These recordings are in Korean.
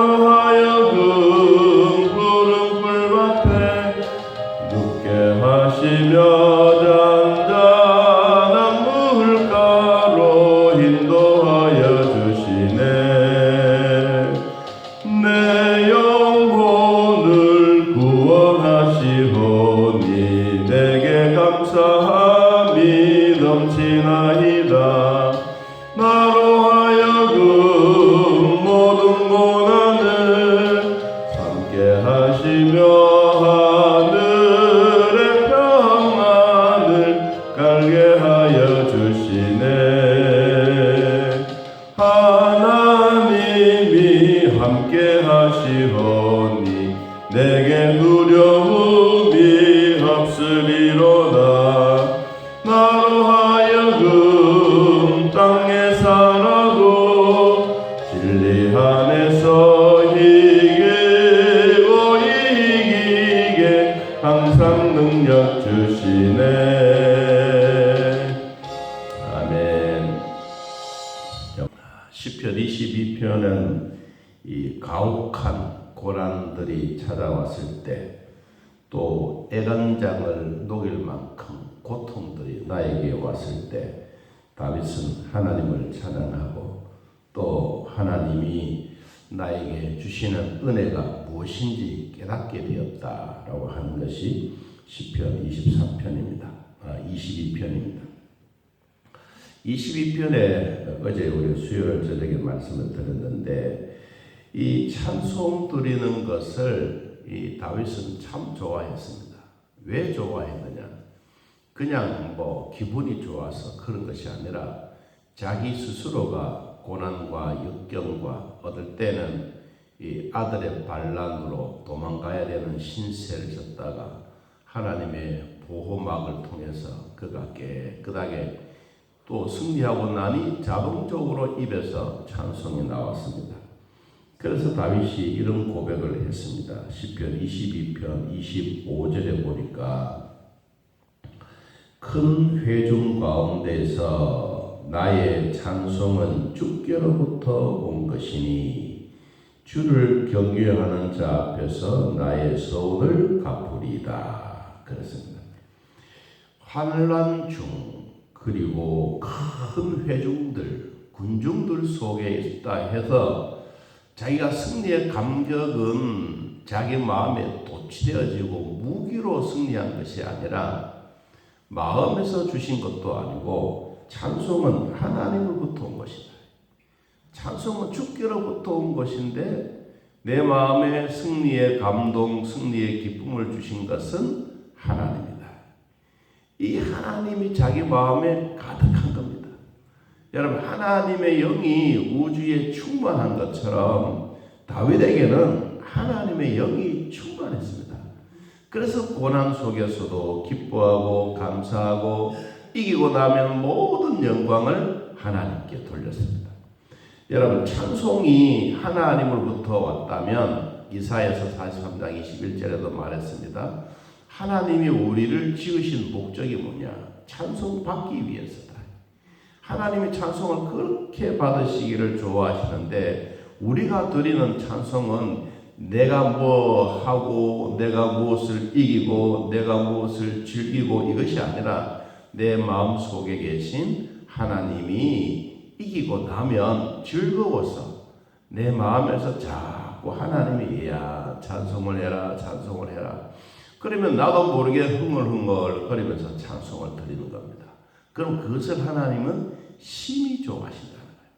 나 나에게 왔을 때 다윗은 하나님을 찬양하고 또 하나님이 나에게 주시는 은혜가 무엇인지 깨닫게 되었다라고 하는 것이 시편 23편입니다. 아, 22편입니다. 22편에 어제 우리 수요일 저녁에 말씀을 드렸는데 이 찬송 드리는 것을 이 다윗은 참 좋아했습니다. 왜 좋아했느냐? 그냥 뭐 기분이 좋아서 그런 것이 아니라 자기 스스로가 고난과 역경과 얻을 때는 이 아들의 반란으로 도망가야 되는 신세를 졌다가 하나님의 보호막을 통해서 그가 깨끗하게 또 승리하고 나니 자동적으로 입에서 찬송이 나왔습니다. 그래서 다윗이 이런 고백을 했습니다. 시편 22편 25절에 보니까 큰 회중 가운데서 나의 찬송은 주께로부터 온 것이니 주를 경외하는 자 앞에서 나의 소원을 갚으리다. 그렇습니다. 환란 중 그리고 큰 회중들 군중들 속에 있다 해서 자기가 승리의 감격은 자기 마음에 도취되어지고 무기로 승리한 것이 아니라 마음에서 주신 것도 아니고 찬송은 하나님으로부터 온 것이다. 찬송은 주께로부터 온 것인데 내 마음에 승리의 감동, 승리의 기쁨을 주신 것은 하나님이다. 이 하나님이 자기 마음에 가득한 겁니다. 여러분 하나님의 영이 우주에 충만한 것처럼 다윗에게는 하나님의 영이 충만했습니다. 그래서 고난 속에서도 기뻐하고 감사하고 이기고 나면 모든 영광을 하나님께 돌렸습니다. 여러분 찬송이 하나님으로부터 왔다면 이사야서 43장 21절에도 말했습니다. 하나님이 우리를 지으신 목적이 뭐냐? 찬송 받기 위해서다. 하나님이 찬송을 그렇게 받으시기를 좋아하시는데 우리가 드리는 찬송은 내가 뭐 하고 내가 무엇을 이기고 내가 무엇을 즐기고 이것이 아니라 내 마음 속에 계신 하나님이 이기고 나면 즐거워서 내 마음에서 자꾸 하나님이 야 찬송을 해라 찬송을 해라 그러면 나도 모르게 흥얼흥얼 거리면서 찬송을 드리는 겁니다. 그럼 그것을 하나님은 심히 좋아하신다는 거예요.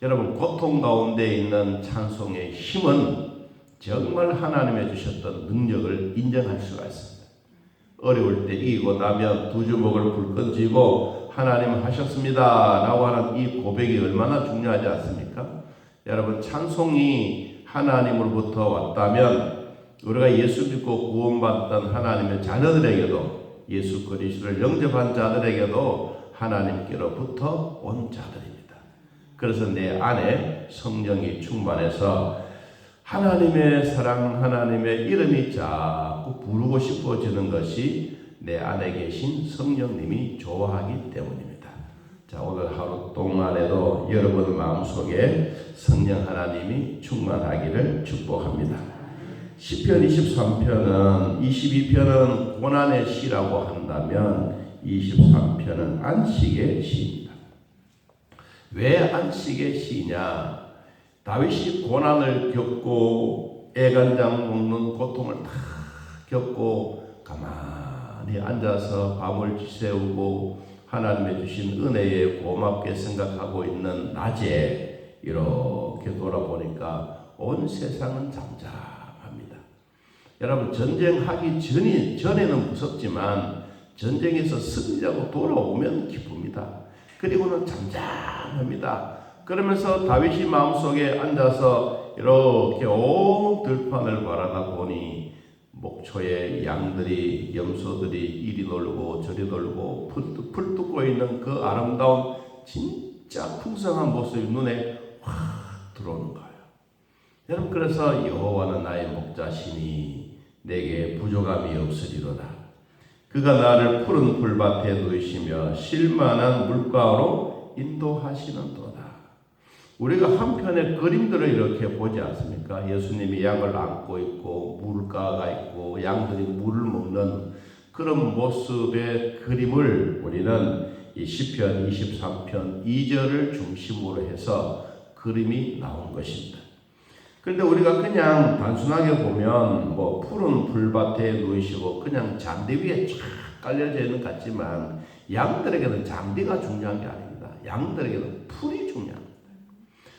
여러분 고통 가운데 있는 찬송의 힘은 정말 하나님의 주셨던 능력을 인정할 수가 있습니다. 어려울 때 이기고 나면 두 주먹을 불끈 쥐고 하나님 하셨습니다. 라고 하는 이 고백이 얼마나 중요하지 않습니까? 여러분 찬송이 하나님으로부터 왔다면 우리가 예수 믿고 구원받던 하나님의 자녀들에게도 예수 그리스도를 영접한 자들에게도 하나님께로부터 온 자들입니다. 그래서 내 안에 성령이 충만해서 하나님의 사랑, 하나님의 이름이 자꾸 부르고 싶어지는 것이 내 안에 계신 성령님이 좋아하기 때문입니다. 자, 오늘 하루 동안에도 여러분 마음속에 성령 하나님이 충만하기를 축복합니다. 시편 23편은 22편은 고난의 시라고 한다면 23편은 안식의 시입니다. 왜 안식의 시냐? 다윗이 고난을 겪고 애간장 먹는 고통을 다 겪고 가만히 앉아서 밤을 지새우고 하나님의 주신 은혜에 고맙게 생각하고 있는 낮에 이렇게 돌아보니까 온 세상은 잠잠합니다. 여러분 전쟁하기 전이 전에는 무섭지만 전쟁에서 승리하고 돌아오면 기쁩니다. 그리고는 잠잠합니다. 그러면서 다윗이 마음속에 앉아서 이렇게 온 들판을 바라다 보니 목초에 양들이 염소들이 이리 놀고 저리 놀고 풀, 풀 뜯고 있는 그 아름다운 진짜 풍성한 모습이 눈에 확 들어오는 거예요. 여러분 그래서 여호와는 나의 목자시니 내게 부족함이 없으리로다. 그가 나를 푸른 풀밭에 누이시며 실만한 물가로 인도하시는도다. 우리가 한편의 그림들을 이렇게 보지 않습니까? 예수님이 양을 안고 있고 물가가 있고 양들이 물을 먹는 그런 모습의 그림을 우리는 이 시편 23편 2절을 중심으로 해서 그림이 나온 것입니다. 그런데 우리가 그냥 단순하게 보면 뭐 푸른 풀밭에 누이시고 그냥 잔디 위에 쫙 깔려져 있는 것 같지만 양들에게는 잔디가 중요한 게 아닙니다. 양들에게는 풀이 중요합니다.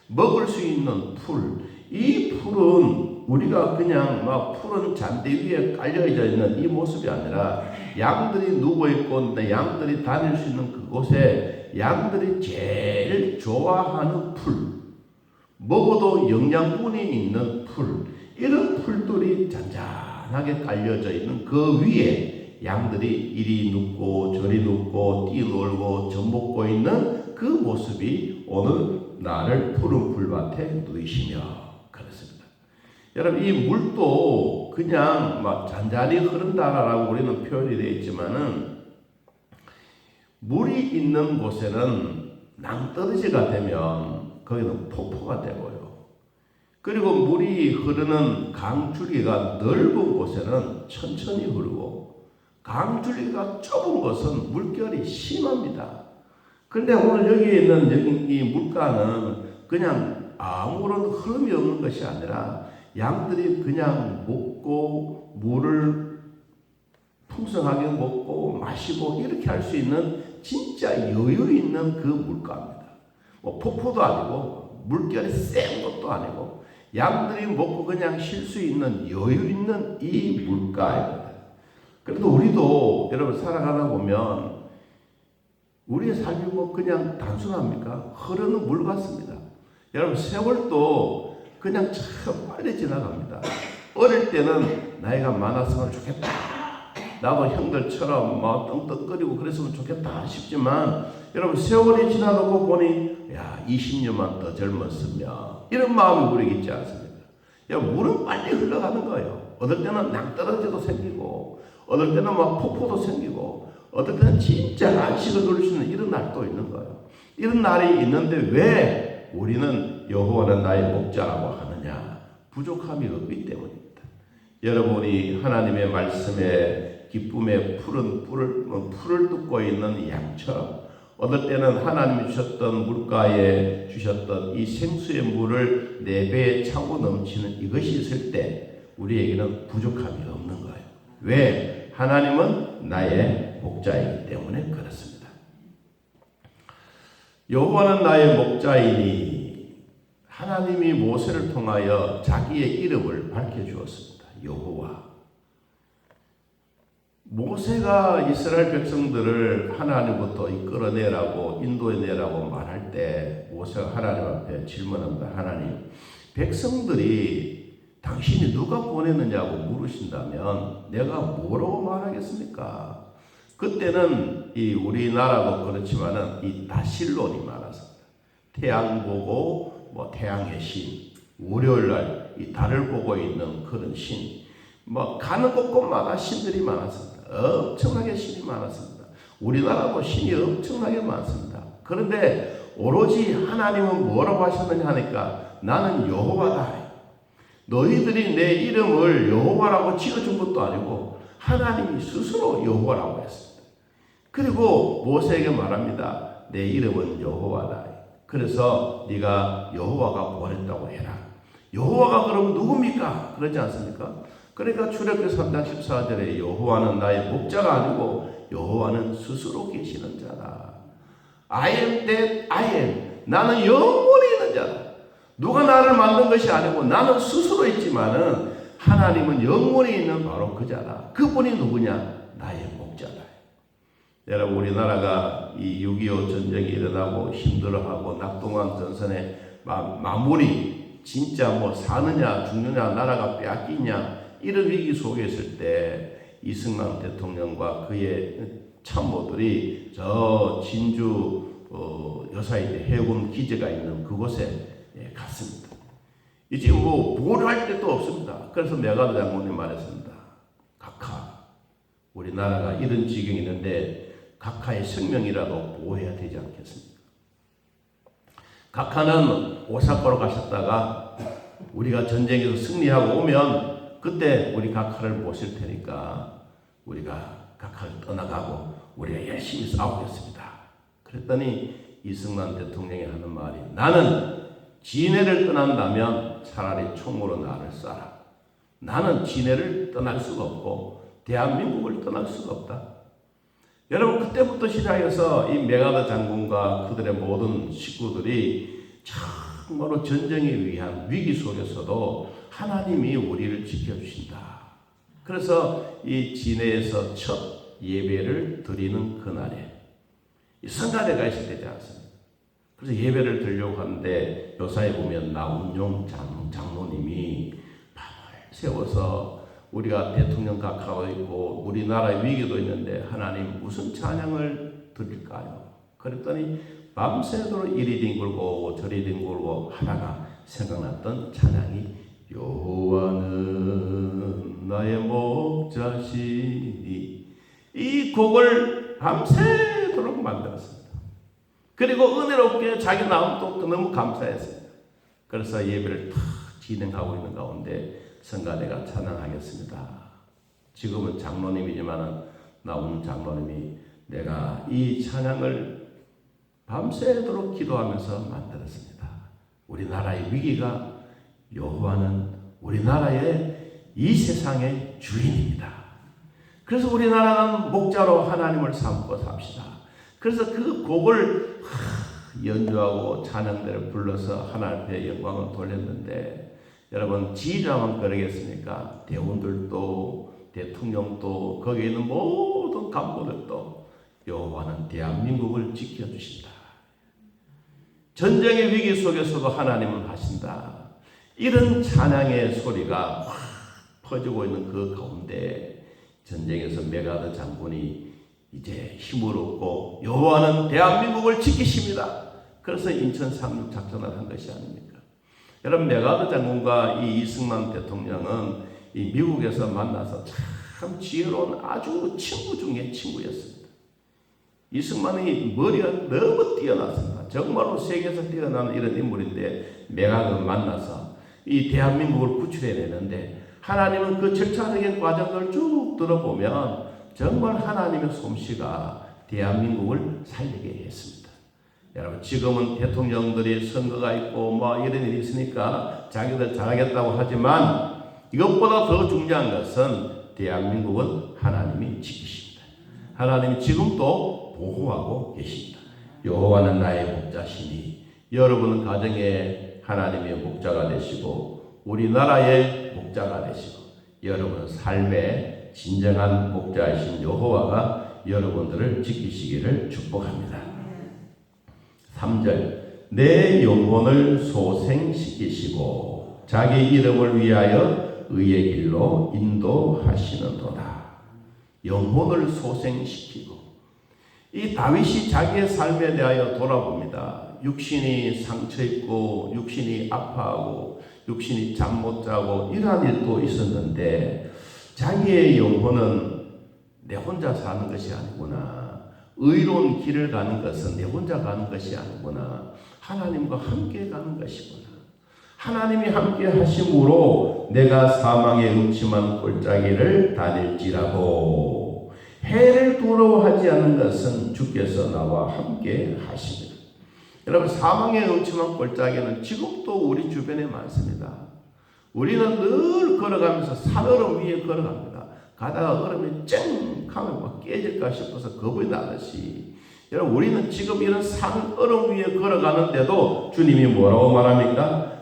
먹을 수 있는 풀. 이 풀은 우리가 그냥 막 푸른 잔디 위에 깔려져 있는 이 모습이 아니라 양들이 누워 있고 양들이 다닐 수 있는 그곳에 양들이 제일 좋아하는 풀. 먹어도 영양분이 있는 풀. 이런 풀들이 잔잔하게 깔려져 있는 그 위에 양들이 이리 눕고 저리 눕고 뛰놀고 젖먹고 있는 그 모습이 오늘 나를 푸른 풀밭에 누이시며 그렇습니다. 여러분 이 물도 그냥 막 잔잔히 흐른다라고 우리는 표현이 되어 있지만은 물이 있는 곳에는 낭떠러지가 되면 거기는 폭포가 되고요. 그리고 물이 흐르는 강줄기가 넓은 곳에는 천천히 흐르고 강줄기가 좁은 곳은 물결이 심합니다. 그런데 오늘 여기 있는 여기 이 물가는 그냥 아무런 흐름이 없는 것이 아니라 양들이 그냥 먹고 물을 풍성하게 먹고 마시고 이렇게 할 수 있는 진짜 여유 있는 그 물가입니다. 뭐 폭포도 아니고 물결이 센 것도 아니고 양들이 먹고 그냥 쉴 수 있는 여유 있는 이 물가입니다. 그래도 우리도 여러분 살아가다 보면 우리의 삶이 뭐 그냥 단순합니까? 흐르는 물 같습니다. 여러분 세월도 그냥 참 빨리 지나갑니다. 어릴 때는 나이가 많았으면 좋겠다. 나도 형들처럼 뭐 떵떵거리고 그랬으면 좋겠다 싶지만 여러분 세월이 지나가고 보니 야 20년만 더 젊었으면 이런 마음이 우리에게 있지 않습니까? 야 물은 빨리 흘러가는 거예요. 어떨 때는 낭떠러지도 생기고 어떨 때는 막 폭포도 생기고 어떨 때는 진짜 안식을 누릴 수 있는 이런 날도 있는 거예요. 이런 날이 있는데 왜 우리는 여호와는 나의 목자라고 하느냐? 부족함이 없기 때문입니다. 여러분이 하나님의 말씀에 기쁨의 푸른 뿔을 풀을 뜯고 있는 양처럼 어떨 때는 하나님이 주셨던 물가에 주셨던 이 생수의 물을 내 배에 차고 넘치는 이것이 있을 때 우리에게는 부족함이 없는 거예요. 왜? 하나님은 나의 목자이기 때문에 그렇습니다. 여호와는 나의 목자이니 하나님이 모세를 통하여 자기의 이름을 밝혀 주었습니다. 여호와. 모세가 이스라엘 백성들을 하나님부터 이끌어내라고 인도해내라고 말할 때 모세가 하나님 앞에 질문합니다. 하나님, 백성들이 당신이 누가 보냈느냐고 물으신다면 내가 뭐라고 말하겠습니까? 그때는 이 우리나라도 그렇지만은 이 다실론이 많았습니다. 태양 보고 뭐 태양의 신, 월요일 날 이 달을 보고 있는 그런 신. 뭐 가는 곳곳마다 신들이 많았습니다. 엄청나게 신이 많았습니다. 우리나라도 신이 엄청나게 많습니다. 그런데 오로지 하나님은 뭐라고 하셨느냐 하니까 나는 여호와다. 너희들이 내 이름을 여호와라고 지어준 것도 아니고 하나님이 스스로 여호와라고 했습니다. 그리고 모세에게 말합니다. 내 이름은 여호와다. 그래서 네가 여호와가 보냈다고 해라. 여호와가 그럼 누굽니까? 그러지 않습니까? 그러니까 출애굽기 3장 14절에 여호와는 나의 목자가 아니고 여호와는 스스로 계시는 자다. I am that I am. 나는 영원히 있는 자다. 누가 나를 만든 것이 아니고 나는 스스로 있지만은 하나님은 영원히 있는 바로 그 자다. 그분이 누구냐? 나의. 여러분 우리나라가 이 6.25 전쟁이 일어나고 힘들어하고 낙동강 전선의 마, 마무리 진짜 뭐 사느냐 죽느냐 나라가 빼앗기냐 이런 위기 속에 있을 때 이승만 대통령과 그의 참모들이 저 진주 어, 여사이대 해군 기지가 있는 그곳에 예, 갔습니다. 이제 뭐 보호할 데도 없습니다. 그래서 메가드 장군이 말했습니다. 각하 우리나라가 이런 지경이 있는데 각하의 생명이라도 보호해야 되지 않겠습니까? 각하는 오사카로 가셨다가 우리가 전쟁에서 승리하고 오면 그때 우리 각하를 모실 테니까 우리가 각하를 떠나가고 우리가 열심히 싸우겠습니다. 그랬더니 이승만 대통령이 하는 말이 나는 진해를 떠난다면 차라리 총으로 나를 쏴라. 나는 진해를 떠날 수가 없고 대한민국을 떠날 수가 없다. 여러분 그때부터 시작해서 이 메가드 장군과 그들의 모든 식구들이 정말로 전쟁에 의한 위기 속에서도 하나님이 우리를 지켜주신다. 그래서 이 진해에서 첫 예배를 드리는 그날에 이 성가대 가 있어야 되지 않습니까? 그래서 예배를 드리려고 하는데 요사에 보면 나운용 장, 장로님이 밤을 세워서 우리가 대통령 각하고 있고 우리나라의 위기도 있는데 하나님 무슨 찬양을 드릴까요? 그랬더니 밤새도록 이리 뒹굴고 저리 뒹굴고 하다가 생각났던 찬양이 여호와는 나의 목자시니 이 곡을 밤새도록 만들었습니다. 그리고 은혜롭게 자기 마음도 너무 감사했습니다. 그래서 예배를 탁 진행하고 있는 가운데 성가대가 찬양하겠습니다. 지금은 장로님이지만 나오는 장로님이 내가 이 찬양을 밤새도록 기도하면서 만들었습니다. 우리나라의 위기가 여호와는 우리나라의 이 세상의 주인입니다. 그래서 우리나라는 목자로 하나님을 삼고 삽시다. 그래서 그 곡을 연주하고 찬양대를 불러서 하나님 앞에 영광을 돌렸는데 여러분 지휘자만 그러겠습니까? 대원들도 대통령도 거기에 있는 모든 간부들도 여호와는 대한민국을 지켜주신다. 전쟁의 위기 속에서도 하나님은 하신다. 이런 찬양의 소리가 확 퍼지고 있는 그 가운데 전쟁에서 메가드 장군이 이제 힘을 얻고 여호와는 대한민국을 지키십니다. 그래서 인천 상륙 작전을 한 것이 아닙니까? 여러분 메가드 장군과 이 이승만 대통령은 이 미국에서 만나서 참 지혜로운 아주 친구 중에 친구였습니다. 이승만이 머리가 너무 뛰어났습니다. 정말로 세계에서 뛰어나는 이런 인물인데 메가드 만나서 이 대한민국을 구출해내는데 하나님은 그 절차적인 과정을 쭉 들어보면 정말 하나님의 솜씨가 대한민국을 살리게 했습니다. 여러분 지금은 대통령들이 선거가 있고 뭐 이런 일이 있으니까 자기들 잘하겠다고 하지만 이것보다 더 중요한 것은 대한민국은 하나님이 지키십니다. 하나님이 지금도 보호하고 계십니다. 여호와는 나의 목자시니 여러분은 가정에 하나님의 목자가 되시고 우리나라의 목자가 되시고 여러분 삶의 진정한 목자이신 여호와가 여러분들을 지키시기를 축복합니다. 3절 내 영혼을 소생시키시고 자기 이름을 위하여 의의 길로 인도하시는도다. 영혼을 소생시키고 이 다윗이 자기의 삶에 대하여 돌아봅니다. 육신이 상처 입고 육신이 아파하고 육신이 잠 못 자고 이러한 일도 있었는데 자기의 영혼은 내 혼자 사는 것이 아니구나. 의로운 길을 가는 것은 내 혼자 가는 것이 아니구나. 하나님과 함께 가는 것이구나. 하나님이 함께 하심으로 내가 사망의 음침한 골짜기를 다닐지라도 해를 두려워하지 않는 것은 주께서 나와 함께 하십니다. 여러분 사망의 음침한 골짜기는 지금도 우리 주변에 많습니다. 우리는 늘 걸어가면서 산얼음 위에 걸어갑니다. 가다가 얼음이 쨍 하면 막 깨질까 싶어서 겁이 나듯이 여러분 우리는 지금 이런 산 얼음 위에 걸어가는데도 주님이 뭐라고 말합니까?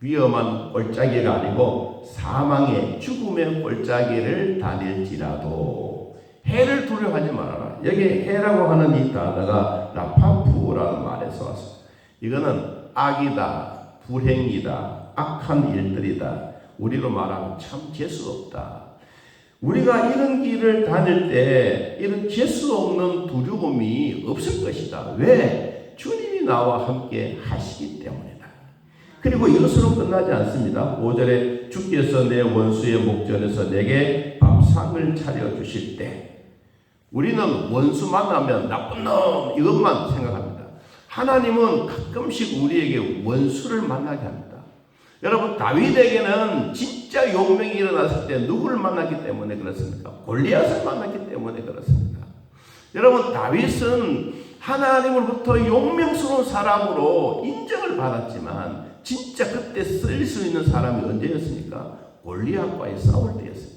위험한 골짜기가 아니고 사망의 죽음의 골짜기를 다닐지라도 해를 두려워하지 말아라. 여기 해라고 하는 이 단어가 라파푸라는 말에서 왔어. 이거는 악이다, 불행이다, 악한 일들이다. 우리로 말하면 참 재수 없다. 우리가 이런 길을 다닐 때 이런 재수 없는 두려움이 없을 것이다. 왜? 주님이 나와 함께 하시기 때문이다. 그리고 이것으로 끝나지 않습니다. 5절에 주께서 내 원수의 목전에서 내게 밥상을 차려 주실 때 우리는 원수 만나면 나쁜 놈 이것만 생각합니다. 하나님은 가끔씩 우리에게 원수를 만나게 합니다. 여러분 다윗에게는 진짜 용맹이 일어났을 때 누구를 만났기 때문에 그렇습니까? 골리앗을 만났기 때문에 그렇습니다. 여러분 다윗은 하나님으로부터 용맹스러운 사람으로 인정을 받았지만 진짜 그때 쓸 수 있는 사람이 언제였습니까? 골리앗과의 싸울 때였습니다.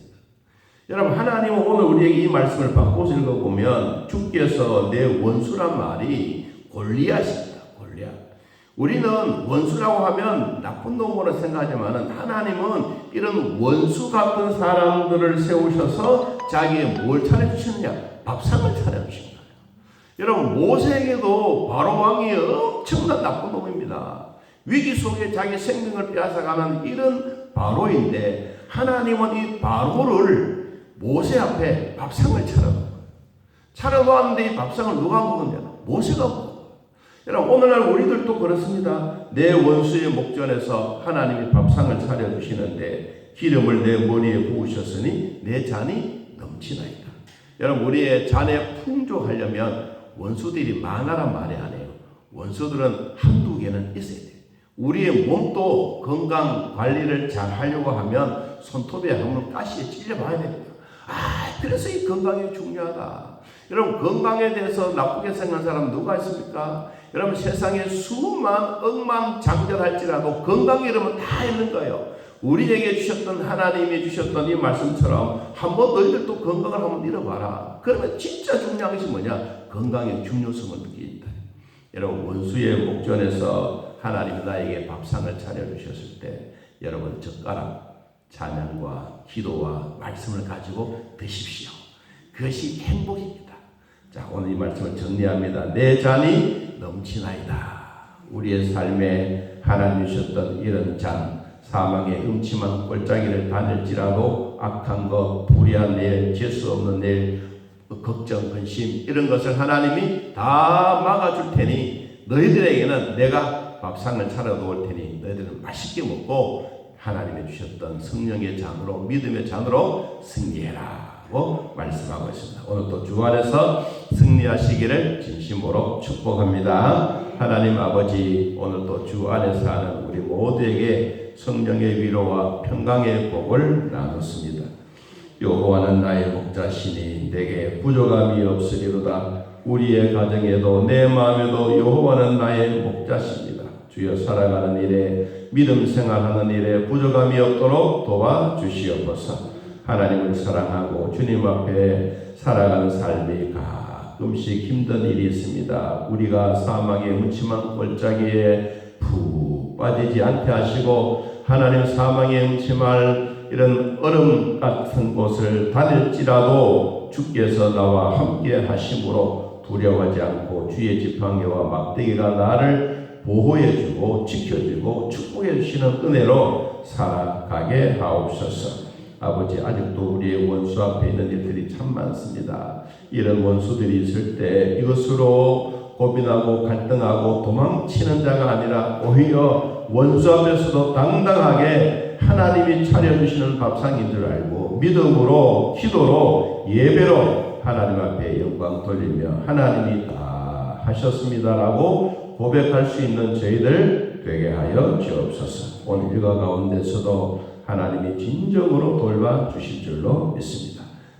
여러분 하나님은 오늘 우리에게 이 말씀을 바꿔서 읽어보면 주께서 내 원수란 말이 골리앗입니다. 골리앗. 우리는 원수라고 하면 나쁜 놈으로 생각하지만 하나님은 이런 원수 같은 사람들을 세우셔서 자기의 뭘 차려주시느냐? 밥상을 차려주신 거예요. 여러분 모세에게도 바로 왕이 엄청난 나쁜 놈입니다. 위기 속에 자기 생명을 빼앗아가는 이런 바로인데 하나님은 이 바로를 모세 앞에 밥상을 차려놓은 차려놓았는데 이 밥상을 누가 먹었냐? 모세가 먹었어요. 여러분 오늘날 우리들도 그렇습니다. 내 원수의 목전에서 하나님이 밥상을 차려 주시는데 기름을 내 머리에 부으셨으니 내 잔이 넘치나이다. 여러분 우리의 잔에 풍족하려면 원수들이 많아란 말이 아니에요. 원수들은 한두 개는 있어야 돼요. 우리의 몸도 건강 관리를 잘 하려고 하면 손톱에 한번 가시에 찔려봐야 됩니다. 아, 그래서 이 건강이 중요하다. 여러분, 건강에 대해서 나쁘게 생각하는 사람 누가 있습니까? 여러분, 세상에 수만, 억만 장절할지라도 건강이 이러면 다 있는 거예요. 우리에게 주셨던 하나님이 주셨던 이 말씀처럼 한번 너희들도 건강을 한번 잃어봐라. 그러면 진짜 중요한 것이 뭐냐? 건강의 중요성을 느낀다. 여러분, 원수의 목전에서 하나님이 나에게 밥상을 차려주셨을 때 여러분 젓가락 찬양과 기도와 말씀을 가지고 드십시오. 그것이 행복입니다. 자 오늘 이 말씀을 정리합니다. 내 잔이 넘치나이다. 우리의 삶에 하나님 주셨던 이런 잔 사망의 음침한 골짜기를 다닐지라도 악한 것, 불의한 일, 재수 없는 일, 걱정, 근심 이런 것을 하나님이 다 막아줄 테니 너희들에게는 내가 밥상을 차려놓을 테니 너희들은 맛있게 먹고 하나님이 주셨던 성령의 잔으로 믿음의 잔으로 승리해라고 말씀하고 있습니다. 오늘 또 주 안에서 승리하시기를 진심으로 축복합니다. 하나님 아버지 오늘 또주 안에 사는 우리 모두에게 성령의 위로와 평강의 복을 나눴습니다. 여호와는 나의 목자시니 내게 부족함이 없으리로다. 우리의 가정에도 내 마음에도 여호와는 나의 목자시니 주여 살아가는 일에 믿음 생활하는 일에 부족함이 없도록 도와주시옵소서. 하나님을 사랑하고 주님 앞에 살아가는 삶이 가 끔씩 힘든 일이 있습니다. 우리가 사망의 음침한 골짜기에 푹 빠지지 않게 하시고 하나님 사망의 음침할 이런 얼음 같은 곳을 다닐지라도 주께서 나와 함께 하심으로 두려워하지 않고 주의 지팡이와 막대기가 나를 보호해주고 지켜주고 축복해 주시는 은혜로 살아가게 하옵소서. 아버지 아직도 우리의 원수 앞에 있는 일들이 참 많습니다. 이런 원수들이 있을 때 이것으로 고민하고 갈등하고 도망치는 자가 아니라 오히려 원수 앞에서도 당당하게 하나님이 차려주시는 밥상인 줄 알고 믿음으로 기도로 예배로 하나님 앞에 영광 돌리며 하나님이 다 하셨습니다라고 고백할 수 있는 저희들 되게 하여 주옵소서. 오늘 일과 가운데서도 하나님이 진정으로 돌봐 주실 줄로 믿습니다.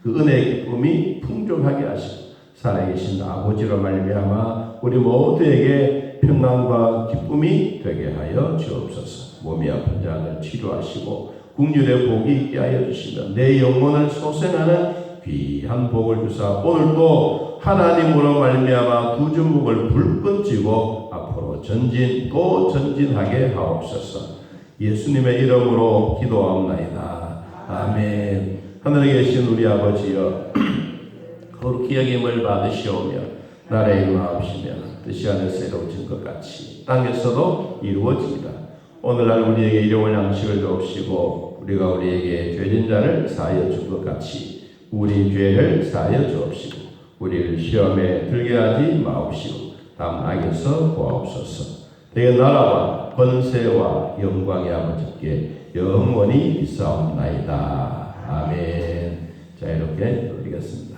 그 은혜의 기쁨이 풍족하게 하시고 살아계신 아버지로 말미암아 우리 모두에게 평안과 기쁨이 되게 하여 주옵소서. 몸이 아픈 자들 치료하시고 국률의 복이 있게 하여 주시며 내 영혼을 소생하는 귀한 복을 주사 오늘도 하나님으로 말미암아 두 주목을 불끈 쥐고 앞으로 전진 또 전진하게 하옵소서. 예수님의 이름으로 기도하옵나이다. 아멘. 하늘에 계신 우리 아버지여 거룩히 여김을 받으시오며 나라의 임하옵시며 뜻이 하늘에서 이루어진 것 같이 땅에서도 이루어집니다. 오늘날 우리에게 일용할 양식을 주옵시고 우리가 우리에게 죄진 자를 사하여 준 것 같이 우리 죄를 사하여 주옵시고 우리를 시험에 들게 하지 마옵시고 다음 악에서 구하옵소서. 대의 나라와 권세와 영광의 아버지께 영원히 있사옵나이다. 아멘. 자 이렇게 돌리겠습니다.